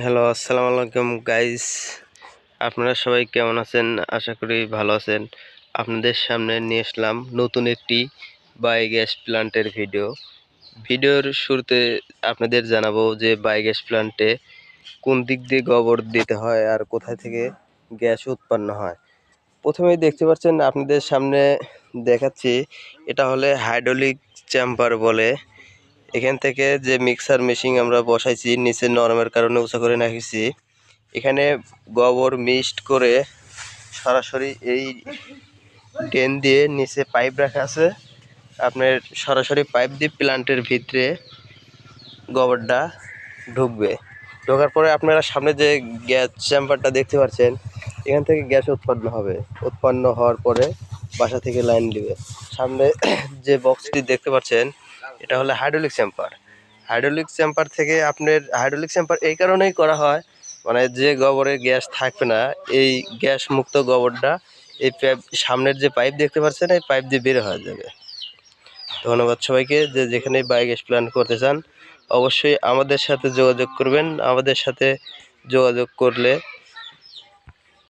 Hello, আসসালামু আলাইকুম guys আপনারা সবাই কেমন আছেন? আশা করি ভালো আছেন। আপনাদের সামনে নিয়ে আসলাম নতুন একটি বায়োগ্যাস প্ল্যান্টের ভিডিও ভিডিওর শুরুতে আপনাদের জানাব যে বায়োগ্যাস প্ল্যান্টে কোন দিক দিয়ে গোবর দিতে হয় আর কোথায় থেকে গ্যাস উৎপন্ন হয়। প্রথমেই দেখতে পাচ্ছেন, আপনাদের সামনে দেখাচ্ছি, এটা হলে হাইড্রোলিক চেম্বার বলে এখান থেকে যে মিক্সার মেশিন আমরা বসাইছি, নিচে নরমের কারণে উঁচা করে রাখিছি এখানে গোবর মিক্সড করে সরাসরি এই ড্রেন দিয়ে নিচে পাইপ রাখা আছে। আপনার সরাসরি পাইপ দিয়ে প্লান্টের ভিতরে গোবরটা ঢুকবে। ঢোকার পরে আপনারা সামনে যে গ্যাস চেম্বারটা দেখতে পাচ্ছেন, এখান থেকে গ্যাস উৎপন্ন হবে। উৎপন্ন হওয়ার পরে বাসা থেকে লাইন দিবে সামনে যে বক্সটি দেখতে পাচ্ছেন এটা হলো হাইড্রোলিক চ্যাম্পার হাইড্রোলিক চ্যাম্পার থেকে আপনার হাইড্রোলিক চ্যাম্পার এই কারণেই করা হয় মানে যে গোবরে গ্যাস থাকবে না, এই গ্যাস মুক্ত গোবরটা এই পাইপ সামনের যে পাইপ দেখতে পাচ্ছেন, এই পাইপ দিয়ে বের হয়ে যাবে। ধন্যবাদ সবাইকে যে যেখানে বায়োগ্যাস প্ল্যান করতে চান, অবশ্যই আমাদের সাথে যোগাযোগ করবেন। আমাদের সাথে যোগাযোগ করলে